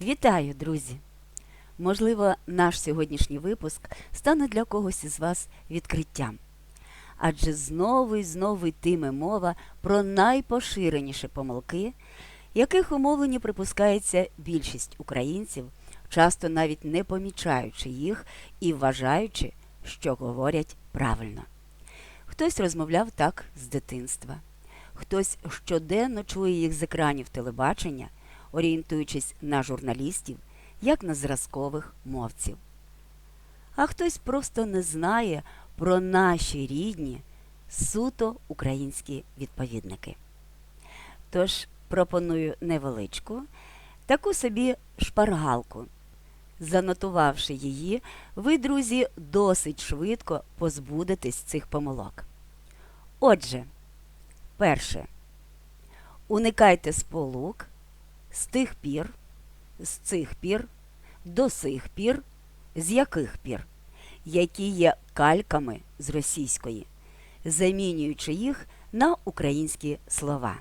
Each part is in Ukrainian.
Вітаю, друзі! Можливо, наш сьогоднішній випуск стане для когось із вас відкриттям. Адже знову і знову йтиме мова про найпоширеніші помилки, яких у мовленні припускається більшість українців, часто навіть не помічаючи їх і вважаючи, що говорять правильно. Хтось розмовляв так з дитинства, хтось щоденно чує їх з екранів телебачення, орієнтуючись на журналістів, як на зразкових мовців. А хтось просто не знає про наші рідні суто українські відповідники. Тож пропоную невеличку, таку собі шпаргалку. Занотувавши її, ви, друзі, досить швидко позбудетесь цих помилок. Отже, перше. Уникайте сполук з тих пір, з цих пір, до сих пір, з яких пір, які є кальками з російської, замінюючи їх на українські слова.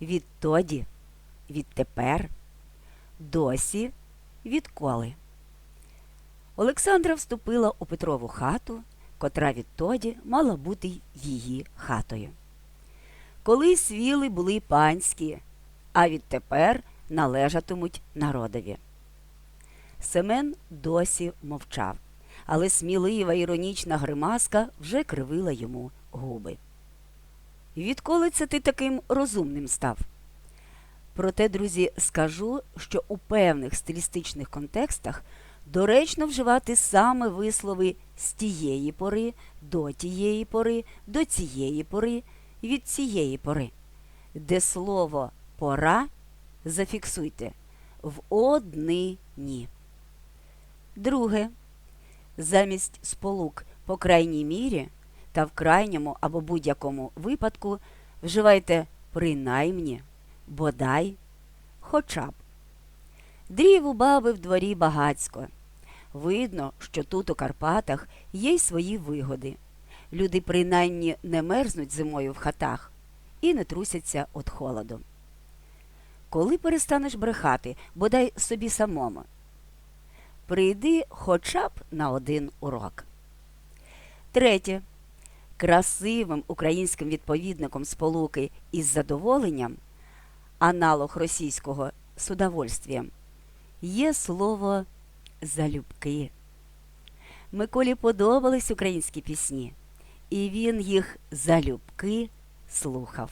Відтоді, відтепер, досі, відколи. Олександра вступила у Петрову хату, котра відтоді мала бути її хатою. Колись віли були панські, а відтепер належатимуть народові. Семен досі мовчав, але смілива іронічна гримаска вже кривила йому губи. Відколи це ти таким розумним став? Проте, друзі, скажу, що у певних стилістичних контекстах доречно вживати саме вислови з тієї пори, до тієї пори, до цієї пори, від цієї пори, де слово пора зафіксуйте в однині. Друге. Замість сполук по крайній мірі та в крайньому або будь-якому випадку вживайте принаймні, бодай, хоча б. Дрів у баби в дворі багацько. Видно, що тут у Карпатах є й свої вигоди. Люди принаймні не мерзнуть зимою в хатах і не трусяться від холоду. Коли перестанеш брехати, бодай собі самому. Прийди хоча б на один урок. Третє. Красивим українським відповідником сполуки із задоволенням, аналог російського з удовольствием, є слово залюбки. Миколі подобались українські пісні, і він їх залюбки слухав.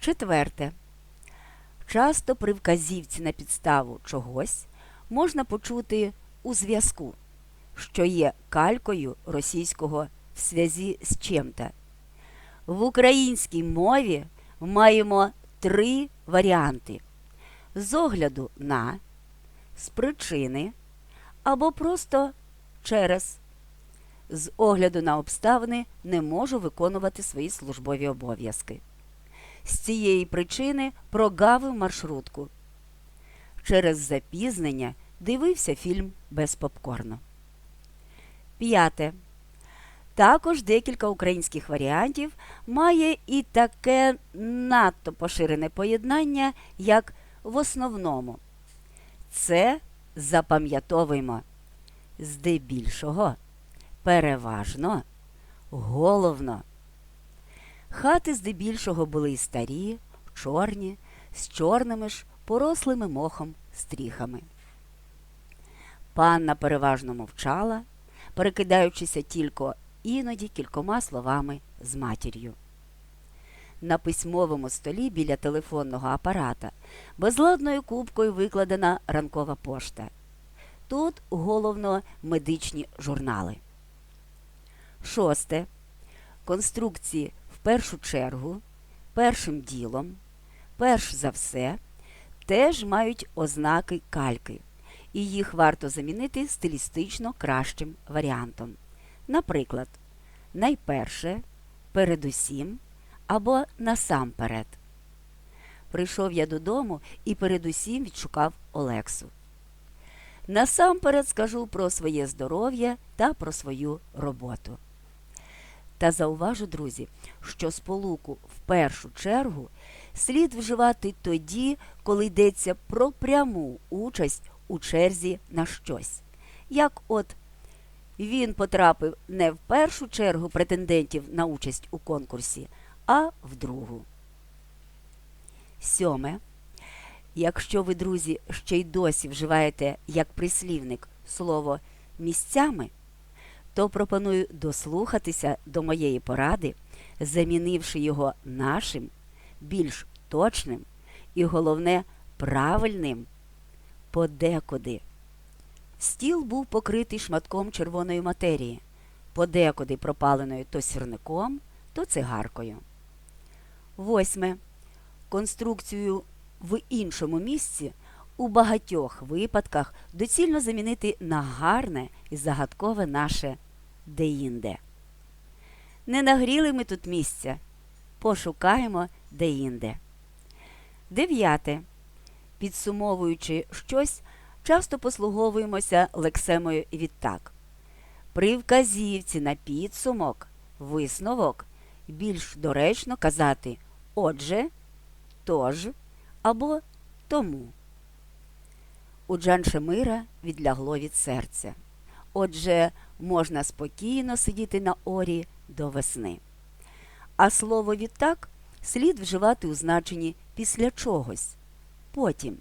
Четверте. Часто при вказівці на підставу чогось можна почути у зв'язку, що є калькою російського в зв'язі з чим-то. В українській мові маємо три варіанти: з огляду на, з причини або просто через. З огляду на обставини не можу виконувати свої службові обов'язки. З цієї причини прогавив маршрутку. Через запізнення дивився фільм без попкорну. П'яте. Також декілька українських варіантів має і таке надто поширене поєднання, як в основному. Це запам'ятовуємо здебільшого, переважно, головно. Хати здебільшого були й старі, чорні, з чорними ж порослими мохом стріхами. Панна переважно мовчала, перекидаючися тільки іноді кількома словами з матір'ю. На письмовому столі біля телефонного апарата безладною кубкою викладена ранкова пошта. Тут головно медичні журнали. Шосте. Конструкції першу чергу, першим ділом, перш за все, теж мають ознаки кальки, і їх варто замінити стилістично кращим варіантом. Наприклад, найперше, передусім або насамперед. Прийшов я додому і передусім відшукав Олексу. Насамперед скажу про своє здоров'я та про свою роботу. Та зауважу, друзі, що сполуку в першу чергу слід вживати тоді, коли йдеться про пряму участь у черзі на щось. Як от він потрапив не в першу чергу претендентів на участь у конкурсі, а в другу. Сьоме. Якщо ви, друзі, ще й досі вживаєте як прислівник слово місцями, то пропоную дослухатися до моєї поради, замінивши його нашим, більш точним і, головне, правильним подекуди. Стіл був покритий шматком червоної матерії, подекуди пропаленою то сірником, то цигаркою. Восьме. Конструкцію в іншому місці у багатьох випадках доцільно замінити на гарне і загадкове наше деінде. Не нагріли ми тут місця, пошукаємо деінде. Дев'яте. Підсумовуючи щось, часто послуговуємося лексемою відтак. При вказівці на підсумок, висновок більш доречно казати отже, тож або тому. У Джаншемира відлягло від серця. Отже, можна спокійно сидіти на орі до весни. А слово відтак слід вживати у значенні після чогось. Потім.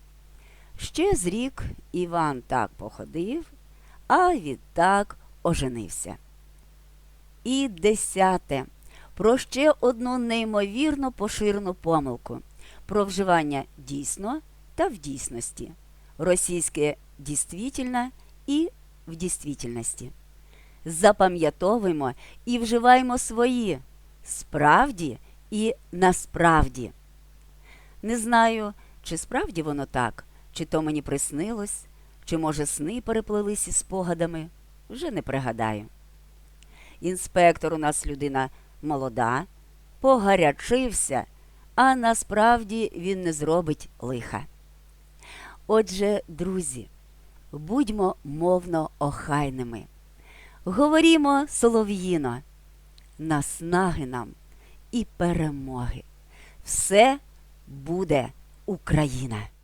Ще з рік Іван так походив, а відтак оженився. І десяте. Про ще одну неймовірно поширену помилку про вживання дійсно та в дійсності, російське дійствительно і в дійствительності. Запам'ятовуємо і вживаємо свої справді і насправді. Не знаю, чи справді воно так, чи то мені приснилось, чи, може, сни переплелись із спогадами, вже не пригадаю. Інспектор у нас людина молода, погарячився, а насправді він не зробить лиха. Отже, друзі, будьмо мовно охайними. Говорімо солов'їно, наснаги нам і перемоги. Все буде Україна!